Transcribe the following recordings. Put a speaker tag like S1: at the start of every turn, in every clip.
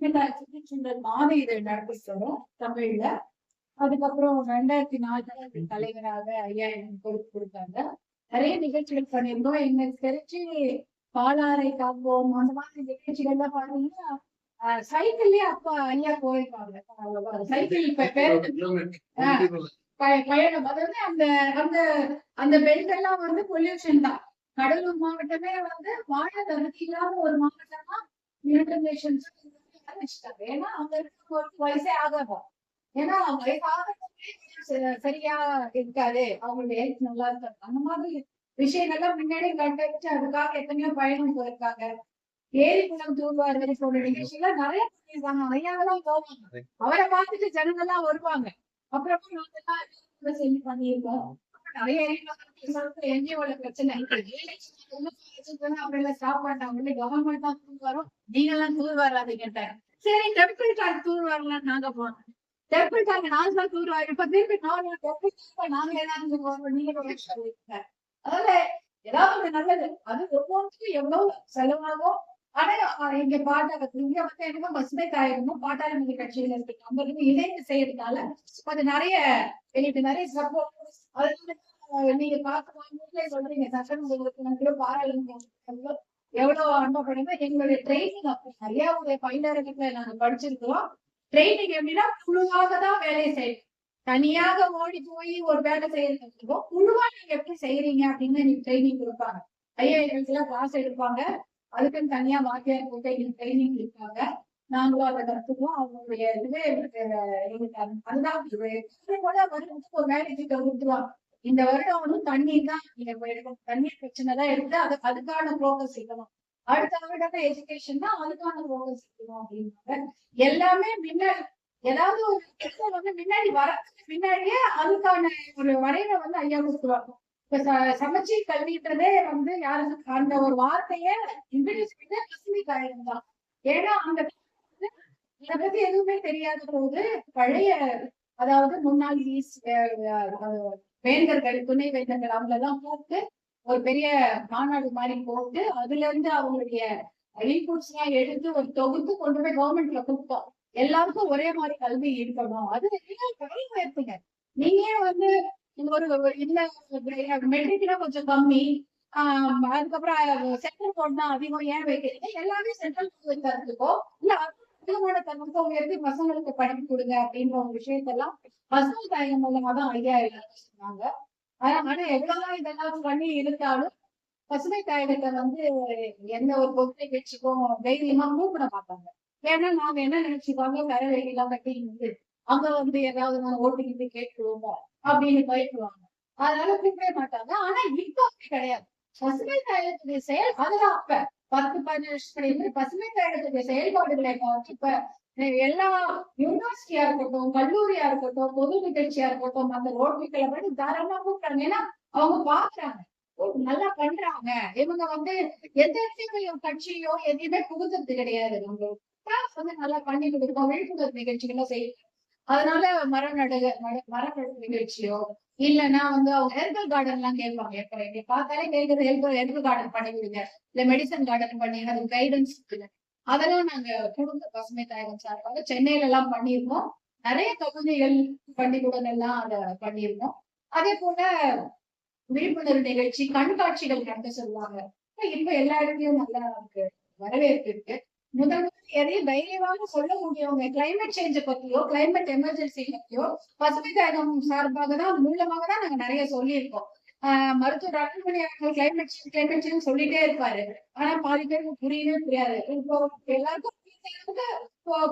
S1: சுற்றுச்சூழல் மாத இதழ் நடத்திட்டு வரோம் தமிழ்ல. அதுக்கப்புறம் ரெண்டாயிரத்தி நாலு தலைவராக ஐயா எனக்கு பொறுப்பு கொடுத்தாங்க. நிறைய நிகழ்ச்சிகள் பண்ணியிருந்தோம். எங்களுக்கு தெரிஞ்சு பாலாறை காப்போம் அந்த மாதிரி நிகழ்ச்சிகள்லாம் பாத்தீங்கன்னா சைக்கிள்லயே அப்பா ஐயா போயிருக்காங்க. சைக்கிள் பயணம். அதாவது அந்த அந்த அந்த பெல்ட் எல்லாம் வந்து பொல்யூஷன் தான். கடலூர் மாவட்டமே வந்து வாழ தகுதி இல்லாத ஒரு மாவட்டமா யுனைடெட் நேஷன்ஸ் ஏன்னா அங்க இருக்கிறவங்களுக்கு வயசே ஆகாது ஏன்னா வயசாக சரியா இருக்காது அவங்களுடைய ஹெல்த் நல்லா இருக்காது அந்த மாதிரி விஷயங்கள்லாம் முன்னாடி கண்டறிச்சு அதுக்காக எத்தனையோ பயணம் போயிருக்காங்க ஏரி குளம் தூர்வாரு போன்ற நிகழ்ச்சியெல்லாம் நிறைய பண்ணியிருக்காங்க போவாங்க அவரை பார்த்துட்டு ஜனங்கள்லாம் வருவாங்க அப்புறமா நாங்கெல்லாம் சேர்ந்து பண்ணியிருக்கோம் நிறைய என்ஜிஓல பிரச்சனை அப்புறம் ஸ்டாப் பண்ணிட்டாங்க கவர்மெண்ட் தான் தூர் வரும் நீங்க எல்லாம் தூர் வராதீங்க சரி டெம்பிள் டாக் தூர் வரலாம் நாங்க போனோம் டெம்பிள் டாக் நாங்க தான் தூர் வரோம் இப்ப திருப்பி நானும் டெம்பிள் டாக் நாங்க ஏதாவது போறோம். நீங்க அதனால ஏதாவது நல்லது. அது ஒவ்வொன்றுக்கும் எவ்வளவு செலவாகும் ஆனா எங்க பாட்டாளர் இங்க வந்து என்னமோ பசுமை தாயகமும் பாட்டாளர் மீது கட்சியில இருக்கு நம்பருக்கும் இணைந்து செய்யறதுனால கொஞ்சம் நிறைய எங்களுக்கு நிறைய சப்போர்ட் அதனால நீங்க பார்க்க சொல்றீங்க. சட்டமன்ற பாராளுமன்ற எவ்வளவு அனுபவப்படுங்க எங்களுடைய ட்ரைனிங் அப்படி நிறைய ஒரு பயிலரங்கத்துல நாங்க படிச்சிருக்கிறோம். ட்ரைனிங் எப்படின்னா குழுவாக தான் வேலையை செய்யணும். தனியாக ஓடி போய் ஒரு வேலை செய்யறதுக்கும் குழுவா நீங்க எப்படி செய்யறீங்க அப்படின்னு எனக்கு ட்ரைனிங் கொடுப்பாங்க. ஐயா எங்களுக்கு எல்லாம் கிளாஸ் எடுப்பாங்க. அதுக்குன்னு தனியா வாத்தியார் போட்டு எங்களுக்கு ட்ரைனிங் இருக்காங்க நாங்களும் அதை கத்துக்குவோம். அவங்களுடைய இதுவே எங்களுக்கு எங்களுக்கு அதுதான் கூட வருடத்துக்கு ஒரு வேலைக்கு தகுந்துருவாங்க இந்த வருடம் வந்து தண்ணீர் தான் எடுக்கணும் தண்ணீர் பிரச்சனை தான் எடுத்து அது அதுக்கான ப்ரோக்கஸ் இருக்கணும் அடுத்த வருடத்தை எஜுகேஷன் தான் அதுக்கான ப்ரோக்கஸ் இருக்கணும் அப்படின்னாங்க. எல்லாமே முன்னாடி ஏதாவது ஒரு பிரச்சனை வந்து முன்னாடி வர முன்னாடியே அதுக்கான ஒரு வரையில வந்து ஐயா கொடுத்துருவாங்க. இப்ப ச- சமச்சீர் கல்வின்றதே வந்து யாருக்கு அந்த ஒரு வார்த்தைய இன்ட்ரடியூஸ் வந்து பசுமை காயம் தான். ஏன்னா அந்த இத பத்தி எதுவுமே தெரியாத போது பழைய அதாவது முன்னாள் ஈஸ் வேந்தர்கள் துணை வேந்தர்கள் அவங்களெல்லாம் கூப்பிட்டு ஒரு பெரிய மாநாடு மாதிரி போட்டு அதுல இருந்து அவங்களுடைய இன்புட்ஸ் எல்லாம் எடுத்து ஒரு தொகுத்து கொண்டு போய் கவர்மெண்ட்ல கொடுத்தோம். எல்லாருக்கும் ஒரே மாதிரி கல்வி இருக்கணும். அது கல்வி எடுத்துங்க நீங்க வந்து ஒரு இல்ல மெட்ரிக்ல கொஞ்சம் கம்மி ஆஹ் அதுக்கப்புறம் சென்ட்ரல் போர்ட் தான் அதிகம் ஏன் வைக்கிறீங்க? எல்லாமே சென்ட்ரல் போர்ட் தரத்துக்கோ இல்ல அதிகமான தன்மத்தை உயர்த்தி பசங்களுக்கு படிப்பு கொடுங்க அப்படின்ற ஒரு விஷயத்தெல்லாம் பசுமை தாயகம் மூலமா தான் ஐடியா சொன்னாங்க ஆனா ஆனா எவ்வளவுதான் இதெல்லாம் பண்ணி இருந்தாலும் பசுமை தாயகத்தை வந்து எந்த ஒரு பொருளை வச்சுக்கும் தைரியமா மூவ் பண்ண மாட்டாங்க. ஏன்னா நாங்க என்ன நினைச்சுப்பாங்க கரை வேலையெல்லாம் கட்டி இருந்து அங்க வந்து ஏதாவது நான் ஓட்டுக்கிட்டு கேட்டுருவோமோ அப்படின்னு பயப்படுவாங்க. அதனால கூப்பிடவே மாட்டாங்க. ஆனா இப்ப அப்படி கிடையாது. பசுமை தாயகத்துடைய செயல் அதுல அப்ப. பத்து பதினஞ்சு பசுமை கழகத்துடைய செயல்பாடுகளை இப்ப எல்லா யூனிவர்சிட்டியா இருக்கட்டும் கல்லூரியா இருக்கட்டும் பொது நிகழ்ச்சியா இருக்கட்டும் அந்த ரோட்லிகளை படி தாராளமா கூப்பிட்டாங்க ஏன்னா அவங்க பாக்குறாங்க ஓ, நல்லா பண்றாங்க. இவங்க வந்து எந்த இடத்தையும் கட்சியோ எதையுமே புகுத்துறது கிடையாது. நம்ம வந்து நல்லா பண்ணி கொடுப்போம். விழிப்புணர்வு நிகழ்ச்சிகளும் செய்யணும். அதனால மரம் நடு மரம் நடு நிகழ்ச்சியோ இல்லைன்னா வந்து அவங்க ஹெர்பல் கார்டன் எல்லாம் கேட்பாங்க எப்ப என்னை பார்த்தாலே கேட்கறது ஹெர்பல் ஹெர்பல் கார்டன் பண்ணிவிடுங்க இல்ல மெடிசன் கார்டன் பண்ணி அது கைடன்ஸ் அதெல்லாம் நாங்க குடும்ப பசுமை தாயகம் சார்பாக சென்னையில எல்லாம் பண்ணியிருக்கோம். நிறைய தொகுதிகள் பள்ளிக்கூடம் எல்லாம் அதை பண்ணியிருக்கோம். அதே போல விழிப்புணர்வு நிகழ்ச்சி கண்காட்சிகள் நடத்த சொல்லுவாங்க. இப்ப எல்லா இடத்துலயும் நல்லா இருக்கு வரவேற்பு இருக்கு. முதல் முதல்ல எதையும் தைரியமாக சொல்ல முடியவங்க? கிளைமேட் சேஞ்ச பத்தியோ கிளைமேட் எமர்ஜென்சி பத்தியோ பசுமை தாயகம் சார்பாக தான் மூலமாக தான் நாங்க நிறைய சொல்லியிருக்கோம். ஆஹ் மருத்துவர் அருள்மணி அவர்கள் கிளைமேட் சேஞ்ச் கிளைமேட் சேஞ்ச் சொல்லிட்டே இருப்பாரு. ஆனா பாதி பேருக்கு புரியவே புரியாது. இப்போ எல்லாருக்கும்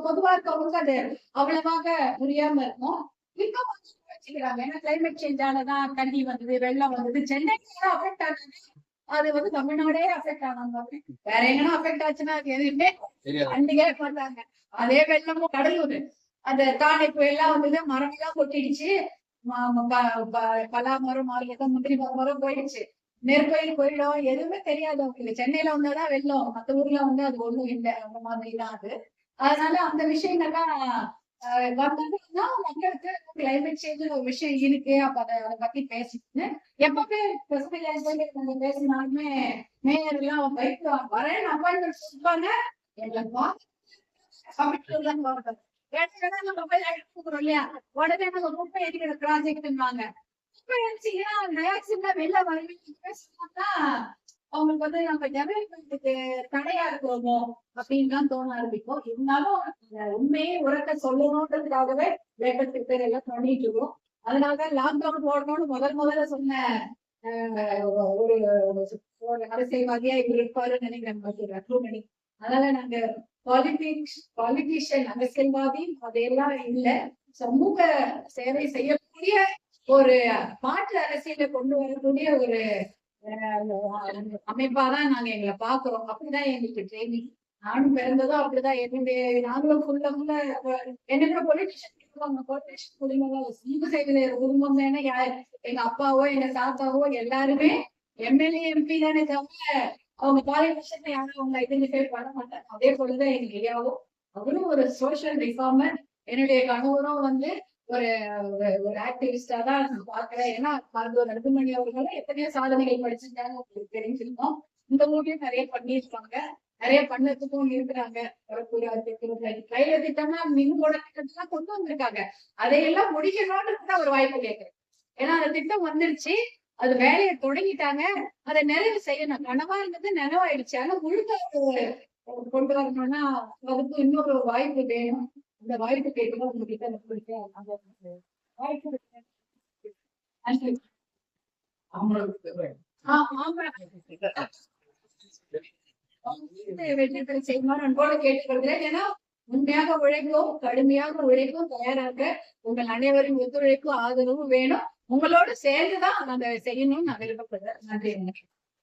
S1: பொதுவா இருக்கவங்களுக்கு அது அவ்வளவாக புரியாம இருக்கும். இப்போ வச்சுக்கிறாங்க ஏன்னா கிளைமேட் சேஞ்ச் ஆனதான் தண்ணி வந்தது வெள்ளம் வந்தது. சென்னை அஃபெக்ட் ஆனது அது வந்து தமிழ்நாடே அஃபெக்ட் ஆனாங்க வேற எங்கன்னா அஃபெக்ட் ஆச்சுன்னா அது எதுவுமே கண்டுக்கவே மாட்டாங்க அதே வெள்ளமும் கடலூர் அந்த தானே புயல்லாம் வந்தது. மரம் எல்லாம் கொட்டிடுச்சு பலா மரம் மாறியதான் முந்திரி மரம் போயிடுச்சு. நெற்பயிர் போயிடும். எதுவுமே தெரியாது அவங்களுக்கு. சென்னையில வந்தாதான் வெள்ளம். மத்த ஊர்ல வந்து அது ஒண்ணும் இல்லை. அந்த மாதிரி தான் அது. அதனால அந்த விஷயங்கள்லாம் ஆஹ் மக்களுக்கு கிளைமேட் சேஞ்ச் ஒரு விஷயம் இருக்கு அப்ப அதை அதை பத்தி பேசிட்டு எப்பவுமே பசுமை பேசினாலுமே மேயர் எல்லாம் பயப்படுவாங்க. வரேன் அப்பாயின்மெண்ட் கொடுப்பாங்க எங்களை பார்த்து அப்படின்னுலாம் நம்ம போய் எடுத்துக்கிறோம் இல்லையா? உடனே நம்ம குப்பை எரிக்கிற ப்ராஜெக்ட்னாங்க குப்பை எரிச்சிங்கன்னா டயாக்சின்ல வெளில வருவீங்க சொன்னா அவங்களுக்கு வந்து நம்ம டெவலப்மெண்ட்டுக்கு தடையா இருக்கிறோமோ அப்படின்னு தான் தோண ஆரம்பிக்கும். இருந்தாலும் உண்மையை உரத்த சொல்லணும்ன்றதுக்காகவே லேட்டஸ்ட் பேர் எல்லாம் பண்ணிட்டு இருக்கோம். அதனாலதான் லாக்டவுன் போடணும்னு முதல் முதல்ல சொன்ன ஆஹ், ஒரு அரசியல்வாதியா இப்படி இருப்பாருன்னு நினைக்கிறேன் அதனால நாங்க பாலிட்டிக்ஸ் பாலிட்டிஷியன் அரசியல்வாதி அதையெல்லாம் இல்ல. சமூக சேவை செய்யக்கூடிய ஒரு மாற்று அரசியலை கொண்டு வரக்கூடிய ஒரு அமைப்பாதான் நாங்க எங்களை பாக்குறோம் அப்படிதான் எங்களுக்கு ட்ரைனிங் நானும் பிறந்ததும் அப்படிதான். என்னுடைய நாங்களும் ஃபுல்லா ஃபுல்ல என்னோட பொலிட்டிஷியன் பொலிட்டிஷியன் குடும்பம் சமூக சேவையில குடும்பம் தானே? எங்க அப்பாவோ எங்க தாத்தாவோ எல்லாருமே எம்எல்ஏ எம்பி தானே தவிர அவங்க பாலிட்டிஷியன் யாரும் அவங்க ஐடென்டிஃபை பண்ண மாட்டாங்க. அதே போலதான் எங்க ஐயாவும் அவரும் ஒரு சோஷியல் ரிஃபார்மர் என்னுடைய கணவரும் வந்து ஒரு ஒரு- ஆக்டிவிஸ்டா தான் நான் பாக்குறேன் ஏன்னா மருத்துவர் நடுமணி அவர்களும் எத்தனையோ சாதனைகள் படிச்சிருக்காங்க. உங்களுக்கு தெரிஞ்சிருக்கோம். இந்த மூவியும் நிறைய பண்ணியிருப்பாங்க. நிறைய பண்ணதுக்கும் இருக்கிறாங்க. வரக்கூடிய திட்டம் கையில திட்டம்னா மின்கோட திட்டம்லாம் கொண்டு வந்திருக்காங்க. அதையெல்லாம் முடிக்கணும்னு தான் ஒரு வாய்ப்பு கேட்கறேன். ஏன்னா அந்த திட்டம் வந்துருச்சு. அது வேலையை தொடங்கிட்டாங்க. அதை நிறைவு செய்யணும். கனவா இருந்தது நினைவாயிடுச்சு. ஆனா முழுக்க கொண்டு வரணும்னா அதுக்கு இன்னொரு வாய்ப்பு வேணும். அந்த வாய்ப்பு கேட்கணும் உங்ககிட்ட வாய்ப்பு நன்றி. ஆ, ஆமா. வந்து வெற்றி பெற செய்யுமாறு அன்போடு கேட்டுக்கொள்கிறேன் ஏன்னா உண்மையாக உழைக்கும் கடுமையாக உழைக்கும் தயாராக உங்கள் அனைவரின் ஒத்துழைப்பும் ஆதரவும் வேணும் உங்களோட சேர்ந்துதான் அதை செய்யணும்னு நான் விருப்பப்படுறேன் நன்றி